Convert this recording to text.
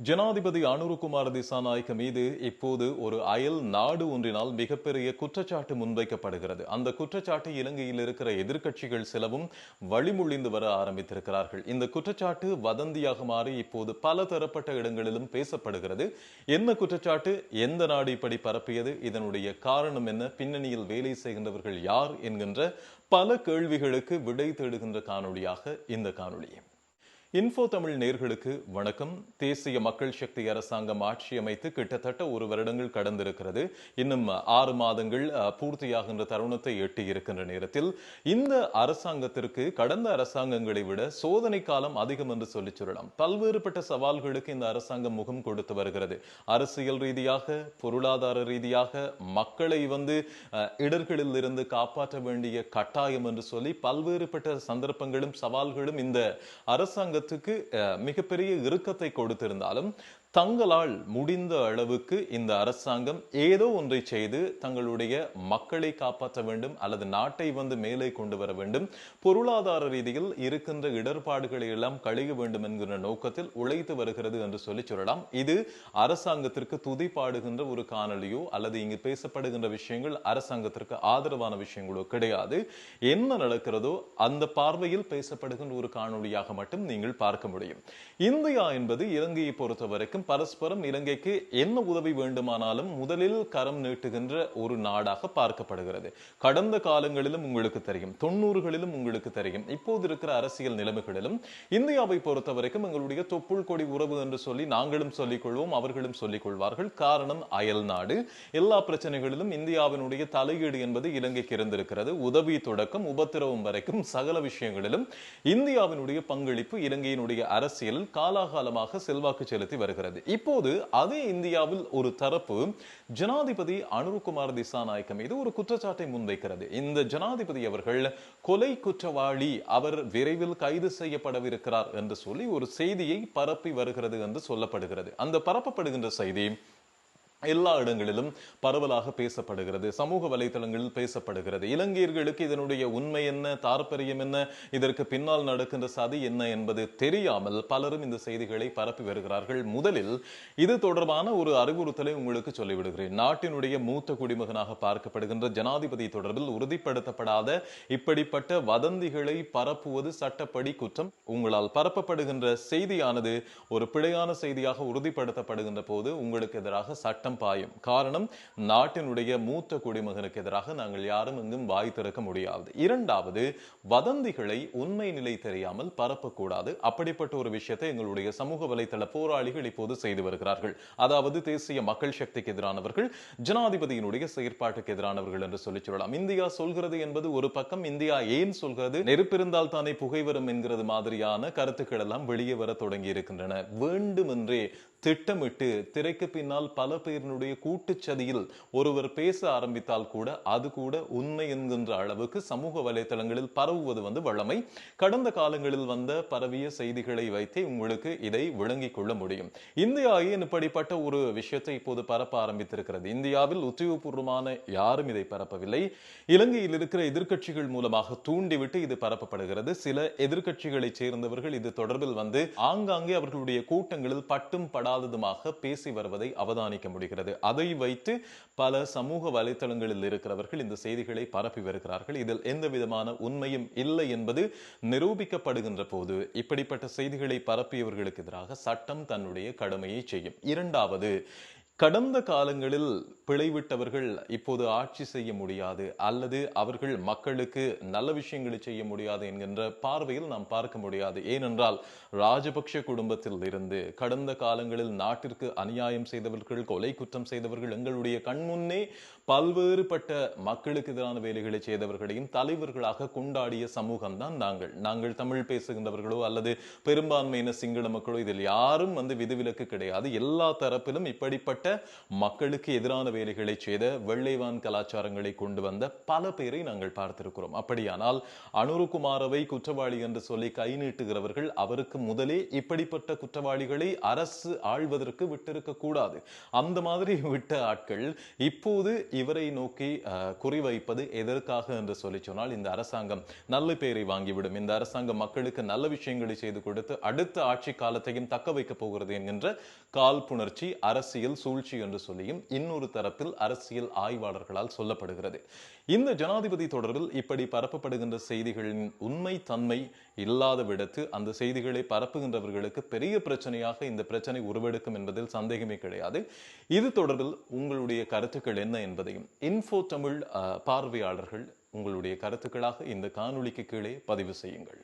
ஜனாதிபதி அனுருகுமார் திசாநாயக்க மீது இப்போது ஒரு அயல் நாடு ஒன்றினால் மிகப்பெரிய குற்றச்சாட்டு முன்வைக்கப்படுகிறது. அந்த குற்றச்சாட்டு இலங்கையில் இருக்கிற எதிர்க்கட்சிகள் சிலவும் வழிமொழிந்து வர ஆரம்பித்திருக்கிறார்கள். இந்த குற்றச்சாட்டு வதந்தியாக மாறி இப்போது பல தரப்பட்ட இடங்களிலும் பேசப்படுகிறது. என்ன குற்றச்சாட்டு? எந்த நாடு இப்படி பரப்பியது? இதனுடைய காரணம் என்ன? பின்னணியில் வேலை செய்கின்றவர்கள் யார்? என்கின்ற பல கேள்விகளுக்கு விடை தேடுகின்ற காணொளியாக இந்த காணொளியை இன்ஃபோ தமிழ் நேர்களுக்கு வணக்கம். தேசிய மக்கள் சக்தி அரசாங்கம் ஆட்சி அமைத்து கிட்டத்தட்ட ஒரு வருடங்கள் கடந்திருக்கிறது. இன்னும் ஆறு மாதங்கள் பூர்த்தியாகின்ற தருணத்தை எட்டி இருக்கின்ற நேரத்தில் இந்த அரசாங்கத்திற்கு கடந்த அரசாங்கங்களை விட சோதனை காலம் அதிகம் என்று சொல்லி சொல்லலாம். பல்வேறுபட்ட சவால்களுக்கு இந்த அரசாங்கம் முகம் கொடுத்து வருகிறது. அரசியல் ரீதியாக பொருளாதார ரீதியாக மக்களை வந்து அஹ், இடர்களில் இருந்து காப்பாற்ற வேண்டிய கட்டாயம் என்று சொல்லி பல்வேறுபட்ட சந்தர்ப்பங்களும் சவால்களும் இந்த அரசாங்கத்துக்கு அஹ், மிகப்பெரிய இறுக்கத்தை கொடுத்திருந்தாலும் தங்களால் முடிந்த அளவுக்கு இந்த அரசாங்கம் ஏதோ ஒன்றை செய்து தங்களுடைய மக்களை காப்பாற்ற வேண்டும் அல்லது நாட்டை வந்து மேலே கொண்டு வர வேண்டும். பொருளாதார ரீதியில் இருக்கின்ற இடர்பாடுகளை எல்லாம் கழிய வேண்டும் என்கிற நோக்கத்தில் உழைத்து வருகிறது என்று சொல்லி சொல்லலாம். இது அரசாங்கத்திற்கு துதி பாடுகின்ற ஒரு காணொளியோ அல்லது இங்கு பேசப்படுகின்ற விஷயங்கள் அரசாங்கத்திற்கு ஆதரவான விஷயங்களோ கிடையாது. என்ன நடக்கிறதோ அந்த பார்வையில் பேசப்படுகின்ற ஒரு காணொளியாக மட்டும் நீங்கள் பார்க்க முடியும். இந்தியா என்பது இலங்கையை பொறுத்தவரைக்கும் பரஸ்பரம் இலங்கைக்கு என்ன உதவி வேண்டுமானாலும் முதலில் கரம் நீட்டுகின்ற ஒரு நாடாக பார்க்கப்படுகிறது. கடந்த காலங்களிலும் உங்களுக்கு தெரியும். தொண்ணூறுகளிலும் உங்களுக்கு தெரியும். இப்போது இருக்கிற அரசியல் நிலைமைகளிலும் இந்தியாவை பொறுத்த வரைக்கும் எங்களுடைய தொப்புள் கொடி உறவு என்று சொல்லி நாங்களும் சொல்லிக் கொள்வோம் அவர்களும் சொல்லிக் கொள்வார்கள் காரணம் அயல் நாடு. எல்லா பிரச்சனைகளிலும் இந்தியாவினுடைய தலையீடு என்பது இலங்கைக்கு இருந்திருக்கிறது. உதவி தொடக்கம் உபத்திரவம் வரைக்கும் சகல விஷயங்களிலும் இந்தியாவினுடைய பங்களிப்பு இலங்கையினுடைய அரசியலில் காலாகாலமாக செல்வாக்கு செலுத்தி வருகிறது. இப்போது அதே இந்தியாவில் ஒரு தரப்பு ஜனாதிபதி அனுருகுமார் திசாநாயக்க மீது ஒரு குற்றச்சாட்டை முன்வைக்கிறது. இந்த ஜனாதிபதி அவர்கள் கொலை குற்றவாளி அவர் விரைவில் கைது செய்யப்படவிருக்கிறார் என்று சொல்லி ஒரு செய்தியை பரப்பி வருகிறது என்று சொல்லப்படுகிறது. அந்த பரப்பப்படுகின்ற செய்தி எல்லா இடங்களிலும் பரவலாக பேசப்படுகிறது. சமூக வலைதளங்களில் பேசப்படுகிறது. இலங்கையர்களுக்கு இதனுடைய உண்மை என்ன? தாற்பயம் என்ன? இதற்கு பின்னால் நடக்கின்ற சதி என்ன என்பது தெரியாமல் பலரும் இந்த செய்திகளை பரப்பி வருகிறார்கள். முதலில் இது தொடர்பான ஒரு அறிவுறுத்தலை உங்களுக்கு சொல்லிவிடுகிறேன். நாட்டினுடைய மூத்த குடிமகனாக பார்க்கப்படுகின்ற ஜனாதிபதி தொடர்பில் உறுதிப்படுத்தப்படாத இப்படிப்பட்ட வதந்திகளை பரப்புவது சட்டப்படி குற்றம். உங்களால் பரப்பப்படுகின்ற செய்தியானது ஒரு பிழையான செய்தியாக உறுதிப்படுத்தப்படுகின்ற போது உங்களுக்கு எதிராக சட்ட சட்டம் பாயும். காரணம் நாட்டினுடைய மூத்த குடிமகனுக்கு எதிராக நாங்கள் யாரும் எங்கும் வாய் திறக்க முடியாது. இரண்டாவது வதந்திகளை உண்மை நிலை தெரியாமல் பரப்பக்கூடாது. அப்படிப்பட்ட ஒரு விஷயத்தை எங்களுடைய சமூக வலைதள போராளிகள் இப்போது செய்து வருகிறார்கள். அதாவது தேசிய மக்கள் சக்திக்கு எதிரானவர்கள் ஜனாதிபதியினுடைய செயற்பாட்டுக்கு எதிரானவர்கள் என்று சொல்லி சொல்லலாம். இந்தியா சொல்கிறது என்பது ஒரு பக்கம் இந்தியா ஏன் சொல்கிறது? நெருப்பிருந்தால் தானே புகை வரும் என்கிறது மாதிரியான கருத்துக்கள் எல்லாம் வெளியே வர தொடங்கி இருக்கின்றன வேண்டுமென்றே திட்டமிட்டு திரைக்கு பின்னால் பல பேர் ஆசிரியரினுடைய கூட்டுச்சதியில் ஒருவர் பேச ஆரம்பித்தால் கூட அது கூட உண்மை என்கின்ற அளவுக்கு சமூக வலைதளங்களில் பரவுவது வந்து வழமை. கடந்த காலங்களில் வந்த பரவிய செய்திகளை வைத்தே உங்களுக்கு இதை விளங்கிக் கொள்ள முடியும். இந்தியா ஏன் இப்படிப்பட்ட ஒரு விஷயத்தை இப்போது பரப்ப ஆரம்பித்திருக்கிறது? இந்தியாவில் உத்தியோகபூர்வமான யாரும் இதை பரப்பவில்லை. இலங்கையில் இருக்கிற எதிர்கட்சிகள் மூலமாக தூண்டிவிட்டு இது பரப்பப்படுகிறது. சில எதிர்கட்சிகளை சேர்ந்தவர்கள் இது தொடர்பில் வந்து ஆங்காங்கே அவர்களுடைய கூட்டங்களில் பட்டும் படாததுமாக பேசி வருவதை அவதானிக்க முடியும். வருகிறது அதை வைத்து பல சமூக வலைத்தளங்களில் இருக்கிறவர்கள் இந்த செய்திகளை பரப்பி வருகிறார்கள். இதில் எந்த விதமான உண்மையும் இல்லை என்பது நிரூபிக்கப்படுகின்ற போது இப்படிப்பட்ட செய்திகளை பரப்பியவர்களுக்கு எதிராக சட்டம் தன்னுடைய கடமையை செய்யும். இரண்டாவது கடந்த காலங்களில் பிழைவிட்டவர்கள் இப்போது ஆட்சி செய்ய முடியாது அல்லது அவர்கள் மக்களுக்கு நல்ல விஷயங்களை செய்ய முடியாது என்கின்ற பார்வையில் நாம் பார்க்க முடியாது. ஏனென்றால் ராஜபக்ஷ குடும்பத்தில் இருந்து கடந்த காலங்களில் நாட்டிற்கு அநியாயம் செய்தவர்கள் கொலை குற்றம் செய்தவர்கள் எங்களுடைய கண்முன்னே பல்வேறுபட்ட மக்களுக்கு எதிரான வேலைகளை செய்தவர்களையும் தலைவர்களாக கொண்டாடிய சமூகம் தான் நாங்கள். நாங்கள் தமிழ் பேசுகின்றவர்களோ அல்லது பெரும்பான்மையின சிங்கள மக்களோ இதில் யாரும் வந்து விதிவிலக்கு கிடையாது. எல்லா தரப்பிலும் இப்படிப்பட்ட மக்களுக்கு எதிரான வேலைகளை செய்த வெள்ளைவான் கலாச்சாரங்களை கொண்டு வந்த பல பேரை நாங்கள் பார்த்திருக்கிறோம். அப்படியானால் அனுருகுமாரவை குற்றவாளி என்று சொல்லி கை நீட்டுகிறவர்கள் அவருக்கு முதலே இப்படிப்பட்ட குற்றவாளிகளை அரசு ஆள்வதற்கு விட்டிருக்க கூடாது. அந்த மாதிரி விட்ட ஆட்கள் இப்போது இவரை நோக்கி குறிவைப்பது எதற்காக என்று சொல்லி சொன்னால் இந்த அரசாங்கம் நல்ல பேரை வாங்கிவிடும். இந்த அரசாங்கம் மக்களுக்கு நல்ல விஷயங்களை செய்து கொடுத்து அடுத்த ஆட்சி காலத்தையும் தக்க வைக்கப் போகிறது என்கின்ற காழ்ப்புணர்ச்சி அரசியல் சூழ் சூழ்ச்சி என்று சொல்லியும் இன்னொரு தரப்பில் அரசியல் ஆய்வாளர்களால் சொல்லப்படுகிறது. இந்த ஜனாதிபதி தொடரில் இப்படி பரப்பப்படுகின்ற செய்திகளின் உண்மை தன்மை இல்லாத விடத்து அந்த செய்திகளை பரப்புகின்றவர்களுக்கு பெரிய பிரச்சனையாக இந்த பிரச்சனை உருவெடுக்கும் என்பதில் சந்தேகமே கிடையாது. இது தொடர்பில் உங்களுடைய கருத்துக்கள் என்ன என்பதையும் இன்ஃபோ தமிழ் பார்வையாளர்கள் உங்களுடைய கருத்துக்களாக இந்த காணொளிக்கு கீழே பதிவு செய்யுங்கள்.